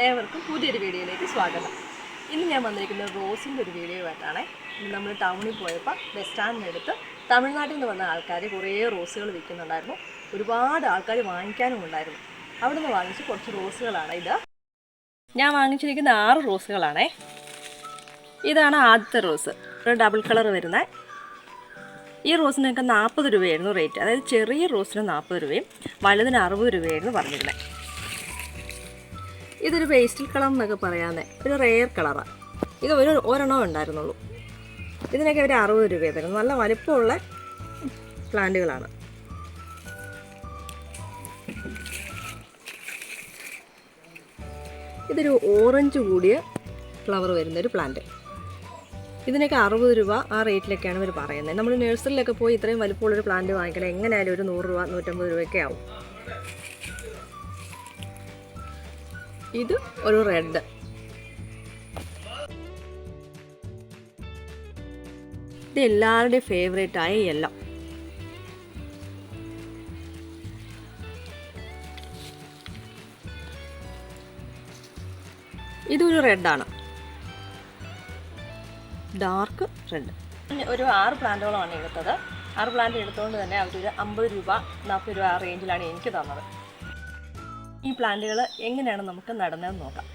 ഏവർക്കും പുതിയൊരു വീഡിയോയിലേക്ക് സ്വാഗതം. ഇന്ന് ഞാൻ വന്നിരിക്കുന്നത് റോസിന്റെ ഒരു വീഡിയോ ആയിട്ടാണ് നമ്മൾ ടൗണിൽ പോയപ്പോൾ ബസ് സ്റ്റാൻഡിനടുത്ത് തമിഴ്നാട്ടിൽ നിന്ന് വന്ന ആൾക്കാർ കുറേ റോസുകൾ വിൽക്കുന്നുണ്ടായിരുന്നു. ഒരുപാട് ആൾക്കാർ വാങ്ങിക്കാനും ഉണ്ടായിരുന്നു. അവിടെ നിന്ന് വാങ്ങിച്ച് കുറച്ച് റോസുകളാണ് ഇത്. ഞാൻ വാങ്ങിച്ചിരിക്കുന്ന ആറ് റോസുകളാണേ. ഇതാണ് ആദ്യത്തെ റോസ്. ഒരു ഡബിൾ കളർ വരുന്ന. ഈ റോസിനൊക്കെ നാൽപ്പത് രൂപയായിരുന്നു റേറ്റ് അതായത് ചെറിയ റോസിന് നാൽപ്പത് രൂപയും വലുതിന് അറുപത് രൂപയായിരുന്നു പറഞ്ഞിരുന്നത് ഇതൊരു പേസ്റ്റൽ കളർ എന്നൊക്കെ പറയാതെ ഒരു റെയർ കളറാണ് ഇത് ഒരു ഒരെണ്ണം ഉണ്ടായിരുന്നുള്ളൂ. ഇതിനൊക്കെ ഒരു അറുപത് രൂപ തരും നല്ല വലിപ്പമുള്ള പ്ലാന്റുകളാണ്. ഇതൊരു ഓറഞ്ച് കൂടിയ ഫ്ലവർ വരുന്ന ഒരു പ്ലാന്റ് ഇതിനൊക്കെ അറുപത് രൂപ ആ റേറ്റിലൊക്കെയാണ് ഇവർ പറയുന്നത്. നമ്മൾ നഴ്സറിയിലൊക്കെ പോയി ഇത്രയും വലിപ്പമുള്ളൊരു പ്ലാന്റ് വാങ്ങിക്കണം എങ്ങനെയായാലും ഒരു നൂറ് രൂപ നൂറ്റമ്പത് രൂപയൊക്കെ ആവും. ഇത് ഒരു റെഡ്. ഇത് എല്ലാവരുടെയും ഫേവറേറ്റ് ആയ യെല്ലോ ഇതൊരു റെഡാണ് ഡാർക്ക് റെഡ് ഒരു ആറ് പ്ലാന്റുകളാണ് എടുത്തത്. ആറ് പ്ലാന്റ് എടുത്തുകൊണ്ട് തന്നെ അവരൊരു അമ്പത് രൂപ നാൽപ്പത് രൂപ ആ റേഞ്ചിലാണ് എനിക്ക് തന്നത്. ഈ പ്ലാന്റുകൾ എങ്ങനെയാണ് നമുക്ക് നടുന്നതെന്ന് നോക്കാം.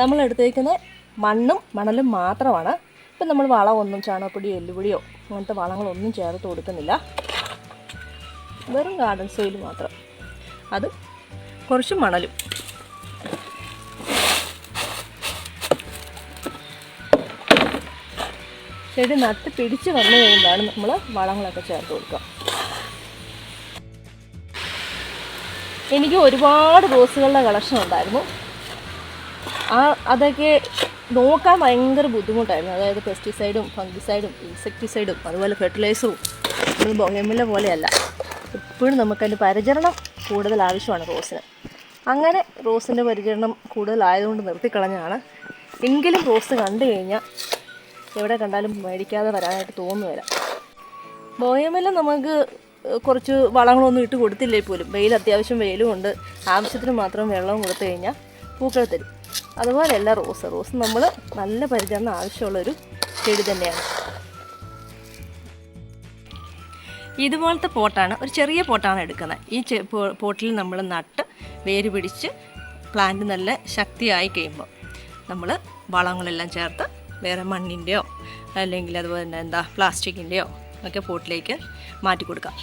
നമ്മൾ എടുത്തേക്കുന്ന മണ്ണും മണലും മാത്രമാണ്. ഇപ്പം നമ്മൾ വളമൊന്നും ചാണകപ്പൊടിയോ എല്ലുപൊടിയോ അങ്ങനത്തെ വളങ്ങളൊന്നും ചേർത്ത് കൊടുക്കുന്നില്ല. വെറും ഗാർഡൻ സോയിൽ മാത്രം. അത് കുറച്ച് മണലും. ചെടി നട്ട് പിടിച്ച് വന്നു കഴിയുമ്പോഴാണ് നമ്മൾ വളങ്ങളൊക്കെ ചേർത്ത് കൊടുക്കുക. എനിക്ക് ഒരുപാട് റോസുകളുടെ കളക്ഷൻ ഉണ്ടായിരുന്നു. ആ അതൊക്കെ നോക്കാൻ ഭയങ്കര ബുദ്ധിമുട്ടായിരുന്നു. അതായത് പെസ്റ്റിസൈഡും ഫംഗിസൈഡും ഇൻസെക്ടിസൈഡും അതുപോലെ ഫെർട്ടിലൈസറും ഒന്നും ബൊങ്ങമില്ല പോലെയല്ല. എപ്പോഴും നമുക്കതിന്റെ പരിചരണം കൂടുതൽ ആവശ്യമാണ് റോസിന്. അങ്ങനെ റോസിന്റെ പരിചരണം കൂടുതലായതുകൊണ്ട് നിർത്തിക്കളഞ്ഞാണ് എങ്കിലും റോസ് കണ്ടു കഴിഞ്ഞാൽ എവിടെ കണ്ടാലും മേടിക്കാതെ വരാനായിട്ട് തോന്നുന്നില്ല ബോയമെല്ലാം നമുക്ക് കുറച്ച് വളങ്ങളൊന്നും ഇട്ട് കൊടുത്തില്ലേ പോലും. വെയിൽ അത്യാവശ്യം വെയിലും ഉണ്ട്. ആവശ്യത്തിന് മാത്രം വെള്ളവും കൊടുത്തു കഴിഞ്ഞാൽ പൂക്കൾ തരും. അതുപോലെയല്ല റോസ്. റോസ് നമ്മൾ നല്ല പരിചരണം ആവശ്യമുള്ളൊരു ചെടി തന്നെയാണ്. ഇതുപോലത്തെ പോട്ടാണ് ഒരു ചെറിയ പോട്ടാണ് എടുക്കുന്നത്. ഈ പോട്ടിൽ നമ്മൾ നട്ട് വേര് പിടിച്ച് പ്ലാന്റ് നല്ല ശക്തിയായി കഴിയുമ്പോൾ നമ്മൾ വളങ്ങളെല്ലാം ചേർത്ത് വേറെ മണ്ണിന്റെയോ അല്ലെങ്കിൽ അതുപോലെ തന്നെ എന്താ പ്ലാസ്റ്റിക്കിന്റെയോ ഒക്കെ പോട്ടിലേക്ക് മാറ്റി കൊടുക്കാം.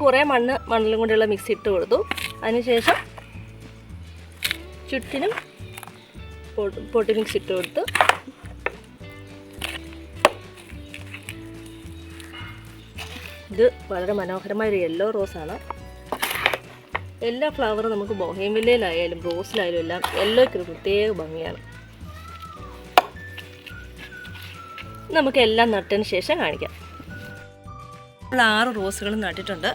കുറേ മണ്ണ് മണ്ണിലും കൊണ്ടുള്ള മിക്സ് ഇട്ട് കൊടുത്തു. അതിനുശേഷം ചുറ്റിനും പൊട്ടി മിക്സ് ഇട്ട് കൊടുത്തു. ഇത് വളരെ മനോഹരമായ ഒരു യെല്ലോ റോസാണ് എല്ലാ ഫ്ലവറും നമുക്ക് ബൊഹേമില്ലയിലായാലും റോസിലായാലും എല്ലാം യെല്ലോയ്ക്കൊരു പ്രത്യേക ഭംഗിയാണ്. നമുക്ക് എല്ലാം നട്ടതിന് ശേഷം കാണിക്കാം. നമ്മൾ ആറ് റോസുകൾ നട്ടിട്ടുണ്ട്.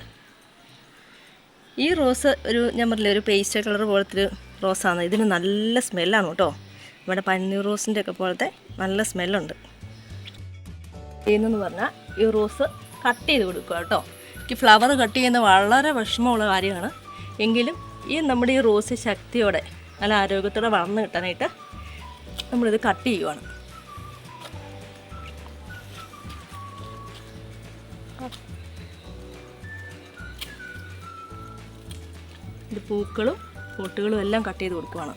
ഈ റോസ് ഒരു ഞാൻ പറഞ്ഞില്ല ഒരു പേസ്റ്റ് കളർ പോലത്തെ ഒരു റോസാണ്. ഇതിന് നല്ല സ്മെല്ലാണ് കേട്ടോ. നമ്മുടെ പന്നീർ റോസിന്റെ ഒക്കെ പോലത്തെ നല്ല സ്മെല്ലുണ്ട്. ചെയ്യുന്നതെന്ന് പറഞ്ഞാൽ ഈ റോസ് കട്ട് ചെയ്ത് കൊടുക്കുക കേട്ടോ. ഈ ഫ്ലവർ കട്ട് ചെയ്യുന്നത് വളരെ വിഷമമുള്ള കാര്യമാണ്. എങ്കിലും ഈ നമ്മുടെ ഈ റോസ് ശക്തിയോടെ നല്ല ആരോഗ്യത്തോടെ വളർന്നു കിട്ടാനായിട്ട് നമ്മളിത് കട്ട് ചെയ്യുവാണ്. ഇത് പൂക്കളും പൊട്ടുകളും എല്ലാം കട്ട് ചെയ്ത് കൊടുക്കുവാണ്.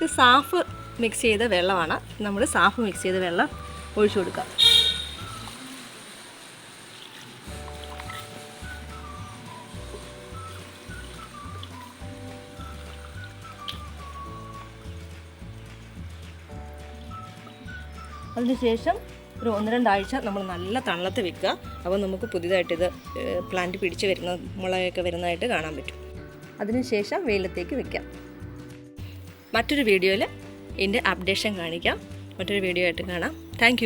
ഇത് സാഫ് മിക്സ് ചെയ്ത വെള്ളമാണ്. നമ്മൾ സാഫ് മിക്സ് ചെയ്ത വെള്ളം ഒഴിച്ചു കൊടുക്കാം അതിനുശേഷം ഒരു ഒന്ന് രണ്ടാഴ്ച നമ്മൾ നല്ല തണലത്ത് വിൽക്കുക അപ്പോൾ നമുക്ക് പുതിയതായിട്ടിത് പ്ലാന്റ് പിടിച്ച് വരുന്ന മുളകൊക്കെ വരുന്നതായിട്ട് കാണാൻ പറ്റും. അതിനുശേഷം വെയിലത്തേക്ക് വെക്കാം. മറ്റൊരു വീഡിയോയിൽ എന്റെ അപ്ഡേഷൻ കാണിക്കാം. മറ്റൊരു വീഡിയോ ആയിട്ട് കാണാം. താങ്ക്